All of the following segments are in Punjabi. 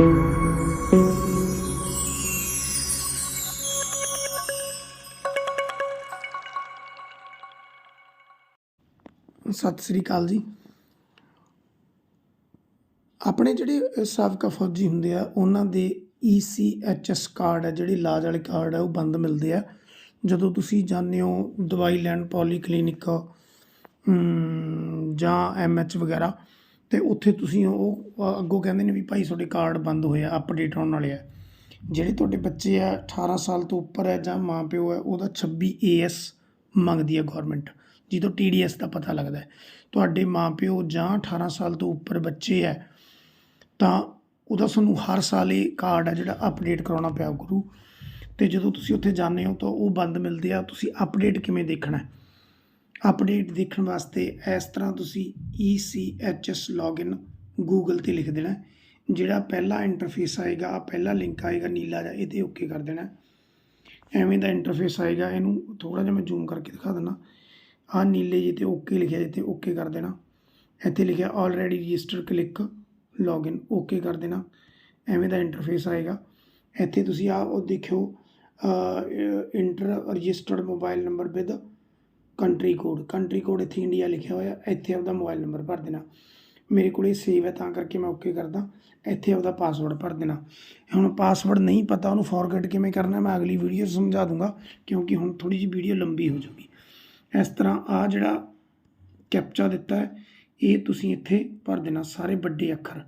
ਸਤਿ ਸ੍ਰੀ ਅਕਾਲ ਜੀ। ਆਪਣੇ ਜਿਹੜੇ ਸਾਬਕਾ ਫੌਜੀ ਹੁੰਦੇ ਆ ਉਹਨਾਂ ਦੇ ECHS ਕਾਰਡ ਹੈ ਜਿਹੜੇ ਇਲਾਜ ਵਾਲੇ ਕਾਰਡ ਆ ਉਹ ਬੰਦ ਮਿਲਦੇ ਆ। ਜਦੋਂ ਤੁਸੀਂ ਜਾਂਦੇ ਹੋ ਦਵਾਈ ਲੈਣ ਪੋਲੀ ਕਲੀਨਿਕ ਅਮ, ਜਾਂ ਐਮਐਚ ਵਗੈਰਾ ਤੇ ਉੱਥੇ ਤੁਸੀਂ ਉਹ ਅੱਗੋਂ ਕਹਿੰਦੇ ਨੇ ਵੀ ਭਾਈ ਤੁਹਾਡੇ ਕਾਰਡ ਬੰਦ ਹੋਏ ਆ ਅਪਡੇਟ ਹੋਣ ਵਾਲੇ ਆ। ਜਿਹੜੇ ਤੁਹਾਡੇ ਬੱਚੇ ਆ 18 ਸਾਲ ਤੋਂ ਉੱਪਰ ਹੈ ਜਾਂ ਮਾਂ ਪਿਓ ਹੈ ਉਹਦਾ 26 AS ਮੰਗਦੀ ਹੈ ਗਵਰਨਮੈਂਟ ਜਿਹਦੋਂ TDS ਦਾ ਪਤਾ ਲੱਗਦਾ। ਤੁਹਾਡੇ ਮਾਂ ਪਿਓ ਜਾਂ 18 ਸਾਲ ਤੋਂ ਉੱਪਰ ਬੱਚੇ ਹੈ ਤਾਂ ਉਹਦਾ ਤੁਹਾਨੂੰ ਹਰ ਸਾਲ ਇਹ ਕਾਰਡ ਹੈ ਜਿਹੜਾ ਅਪਡੇਟ ਕਰਾਉਣਾ ਪਿਆ ਗੁਰੂ। ਤੇ ਜਦੋਂ ਤੁਸੀਂ ਉੱਥੇ ਜਾਂਦੇ ਹੋ ਤਾਂ ਉਹ ਬੰਦ ਮਿਲਦੇ ਆ, ਤੁਸੀਂ ਅਪਡੇਟ ਕਿਵੇਂ ਦੇਖਣਾ? ਅਪਡੇਟ ਦੇਖਣ ਵਾਸਤੇ ਇਸ ਤਰ੍ਹਾਂ ਤੁਸੀਂ E ECHS ਲੌਗਇਨ ਗੂਗਲ ਤੇ ਲਿਖ ਦੇਣਾ ਜਿਹੜਾ ਪਹਿਲਾ ਇੰਟਰਫੇਸ ਆਏਗਾ, ਆਹ ਪਹਿਲਾ ਲਿੰਕ ਆਏਗਾ ਨੀਲਾ ਜਿਹਾ, ਇਹਦੇ ਓਕੇ ਕਰ ਦੇਣਾ ਐਵੇਂ ਦਾ ਇੰਟਰਫੇਸ ਆਏਗਾ, ਇਹਨੂੰ ਥੋੜਾ ਜਿਹਾ ਮੈਂ ਜ਼ੂਮ ਕਰਕੇ ਦਿਖਾ ਦਿੰਦਾ। ਆਹ ਨੀਲੇ ਜਿਹੇ ਤੇ ਓਕੇ ਲਿਖਿਆ ਜਿਹੇ ਤੇ ਓਕੇ ਕਰ ਦੇਣਾ। ਇੱਥੇ ਲਿਖਿਆ already register click login okay ਕਰ ਦੇਣਾ। ਐਵੇਂ ਦਾ ਇੰਟਰਫੇਸ ਆਏਗਾ। ਇੱਥੇ ਤੁਸੀਂ ਆ ਉਹ ਦੇਖਿਓ enter registered mobile number with country code country code ਇੱਥੇ ਇੰਡੀਆ ਲਿਖਿਆ ਹੋਇਆ, ਇੱਥੇ ਆਪਦਾ ਮੋਬਾਈਲ ਨੰਬਰ ਭਰ ਦੇਣਾ। ਮੇਰੇ ਕੋਲ ਇਹ ਸੇਵ ਹੈ, ਤਾਂ ਕਰਕੇ ਮੈਂ ਓਕੇ ਕਰਦਾ। ਇੱਥੇ ਆਪਦਾ ਪਾਸਵਰਡ ਭਰ ਦੇਣਾ। ਹੁਣ ਪਾਸਵਰਡ ਨਹੀਂ ਪਤਾ, ਉਹਨੂੰ ਫੋਰਗੇਟ ਕਿਵੇਂ ਕਰਨਾ ਮੈਂ ਅਗਲੀ ਵੀਡੀਓ ਸਮਝਾ ਦੂੰਗਾ, ਕਿਉਂਕਿ ਹੁਣ ਥੋੜੀ ਜਿਹੀ ਵੀਡੀਓ ਲੰਬੀ ਹੋ ਜਾਊਗੀ। ਇਸ ਤਰ੍ਹਾਂ ਆ ਜਿਹੜਾ ਕੈਪਚਾ ਦਿੱਤਾ ਹੈ, ਇਹ ਤੁਸੀਂ ਇੱਥੇ ਭਰ ਦੇਣਾ, ਸਾਰੇ ਵੱਡੇ ਅੱਖਰ।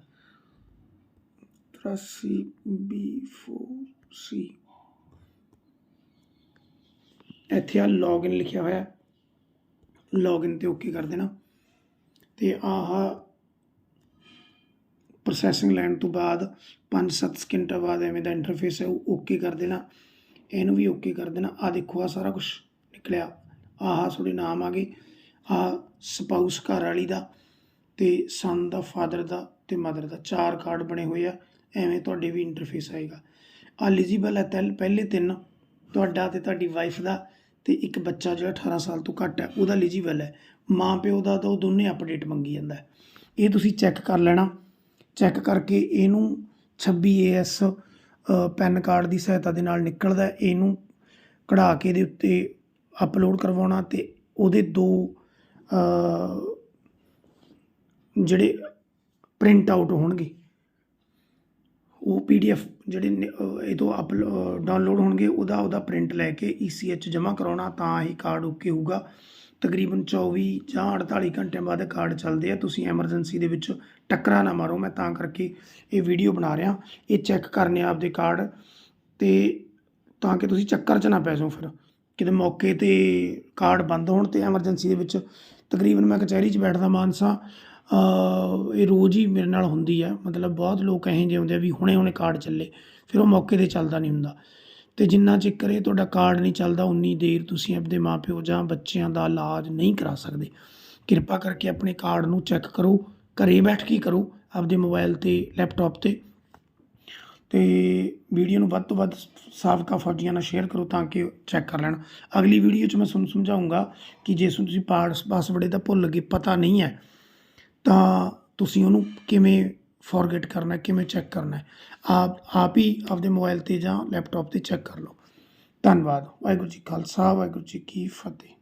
83 B4C ਇੱਥੇ ਆ ਲੌਗਇਨ ਲਿਖਿਆ ਹੋਇਆ ਲੌਗਇਨ ਤੇ ਓਕੇ ਕਰ ਦੇਣਾ। ਤੇ ਆਹ ਪ੍ਰੋਸੈਸਿੰਗ ਲੈਣ ਤੋਂ ਬਾਅਦ 5-7 ਸਕਿੰਟਾਂ ਬਾਅਦ ਐਵੇਂ ਦਾ ਇੰਟਰਫੇਸ ਹੈ, ਉਹ ਓਕੇ ਕਰ ਦੇਣਾ। ਇਹਨੂੰ ਵੀ ਓਕੇ ਕਰ ਦੇਣਾ। ਆ ਦੇਖੋ ਆ ਸਾਰਾ ਕੁਝ ਨਿਕਲਿਆ। ਆਹ ਤੁਹਾਡੇ ਨਾਮ ਆ ਗਏ। ਆ ਸਪਾਊਸ ਘਰ ਵਾਲੀ ਦਾ ਤੇ ਸਨ ਦਾ ਫਾਦਰ ਦਾ ਤੇ ਮਦਰ ਦਾ। ਚਾਰ ਕਾਰਡ ਬਣੇ ਹੋਏ ਆ। ਐਵੇਂ ਤੁਹਾਡੇ ਵੀ ਇੰਟਰਫੇਸ ਆਏਗਾ। ਐਲੀਜੀਬਲ ਹੈ ਤੈਲ ਪਹਿਲੇ ਤਿੰਨ। ਤੁਹਾਡਾ ਤੇ ਤੁਹਾਡੀ ਵਾਈਫ ਦਾ। ਤੇ ਇੱਕ ਬੱਚਾ ਜਿਹੜਾ 18 ਸਾਲ ਤੋਂ ਘੱਟ ਹੈ, ਉਹਦਾ ਐਲੀਜੀਬਲ ਹੈ। ਮਾਂ ਪਿਓ ਦਾ ਤਾਂ ਉਹ ਦੋਨੇ ਅਪਡੇਟ ਮੰਗੀ ਜਾਂਦਾ ਇਹ ਤੁਸੀਂ ਚੈੱਕ ਕਰ ਲੈਣਾ। ਚੈੱਕ ਕਰਕੇ ਇਹਨੂੰ 26 AS ਪੈਨ ਕਾਰਡ ਦੀ ਸਹਾਇਤਾ ਦੇ ਨਾਲ ਨਿਕਲਦਾ ਇਹਨੂੰ ਕਢਾ ਕੇ ਦੇ ਉੱਤੇ ਅਪਲੋਡ ਕਰਵਾਉਣਾ ਤੇ ਉਹਦੇ ਦੋ ਜਿਹੜੇ ਪ੍ਰਿੰਟ ਆਊਟ ਹੋਣਗੇ। ਉਹ ਪੀਡੀਐਫ ਜਿਹੜੇ ਨੇ, ਅ, ਇਹ ਤੋਂ ਅਪ ਡਾਊਨਲੋਡ ਹੋਣਗੇ ਉਹਦਾ ਉਹਦਾ ਪ੍ਰਿੰਟ ਲੈ ਕੇ ECH ਜਮ੍ਹਾਂ ਕਰਾਉਣਾ ਤਾਂ ਹੀ ਕਾਰਡ ਓਕੇ ਹੋਊਗਾ। ਤਕਰੀਬਨ 24 ਜਾਂ 48 ਘੰਟਿਆਂ ਬਾਅਦ ਕਾਰਡ ਚੱਲਦੇ ਆ। ਤੁਸੀਂ ਐਮਰਜੈਂਸੀ ਦੇ ਵਿੱਚ ਟੱਕਰਾ ਨਾ ਮਾਰੋ ਮੈਂ ਤਾਂ ਕਰਕੇ ਇਹ ਵੀਡੀਓ ਬਣਾ ਰਿਹਾ। ਇਹ ਚੈੱਕ ਕਰਨੇ ਆਪਦੇ ਕਾਰਡ ਤੇ ਤਾਂ ਕਿ ਤੁਸੀਂ ਚੱਕਰ 'ਚ ਨਾ ਪੈ ਜਾਓ ਫਿਰ। ਕਿਤੇ ਮੌਕੇ ਤੇ ਕਾਰਡ ਬੰਦ ਹੋਣ ਤੇ ਐਮਰਜੈਂਸੀ ਦੇ ਵਿੱਚ ਤਕਰੀਬਨ ਮੈਂ ਕਚਹਿਰੀ 'ਚ ਬੈਠਦਾ ਮਾਨਸਾ ਇਹ ਰੋਜ਼ ਹੀ ਮੇਰੇ ਨਾਲ ਹੁੰਦੀ ਹੈ ਮਤਲਬ ਬਹੁਤ ਲੋਕ ਇਹੋ ਜਿਹੇ ਹੁੰਦੇ ਆ ਵੀ ਹੁਣੇ ਹੁਣੇ ਕਾਰਡ ਚੱਲੇ, ਫਿਰ ਉਹ ਮੌਕੇ ਤੇ ਚੱਲਦਾ ਨਹੀਂ ਹੁੰਦਾ। ਅਤੇ ਜਿੰਨਾ ਚਿਰ ਇਹ ਤੁਹਾਡਾ ਕਾਰਡ ਨਹੀਂ ਚੱਲਦਾ, ਉਨੀ ਦੇਰ ਤੁਸੀਂ ਆਪਣੇ ਮਾਪਿਓ ਜਾਂ ਬੱਚਿਆਂ ਦਾ ਇਲਾਜ ਨਹੀਂ ਕਰਾ ਸਕਦੇ। ਕਿਰਪਾ ਕਰਕੇ ਆਪਣੇ ਕਾਰਡ ਨੂੰ ਚੈੱਕ ਕਰੋ, ਘਰੇ ਬੈਠ ਕੇ ਕਰੋ, ਆਪਦੇ ਮੋਬਾਈਲ ਤੇ, ਲੈਪਟਾਪ ਤੇ। ਤੇ ਵੀਡੀਓ ਨੂੰ ਵੱਧ ਤੋਂ ਵੱਧ ਸਾਬਕਾ ਫੌਜੀਆਂ ਨਾਲ ਸ਼ੇਅਰ ਕਰੋ ਤਾਂ ਕਿ ਚੈੱਕ ਕਰ ਲੈਣ। ਅਗਲੀ ਵੀਡੀਓ 'ਚ ਮੈਂ ਤੁਹਾਨੂੰ ਸਮਝਾਉਂਗਾ ਕਿ ਜੇ ਤੁਹਾਨੂੰ ਤੁਸੀਂ ਪਾਸ ਪਾਸਵਰਡ ਦਾ ਭੁੱਲ ਗਏ, ਪਤਾ ਨਹੀਂ ਹੈ ਤਾਂ ਤੁਸੀਂ ਉਹਨੂੰ ਕਿਵੇਂ ਫੋਰਗੇਟ ਕਰਨਾ, ਕਿਵੇਂ ਚੈੱਕ ਕਰਨਾ ਆਪ ਆਪ ਹੀ ਆਪਦੇ ਮੋਬਾਈਲ ਤੇ ਜਾਂ ਲੈਪਟਾਪ ਤੇ ਚੈੱਕ ਕਰ ਲਓ। ਧੰਨਵਾਦ। ਵਾਹਿਗੁਰੂ ਜੀ ਖਾਲਸਾ, ਵਾਹਿਗੁਰੂ ਜੀ ਕੀ ਫਤਿਹ।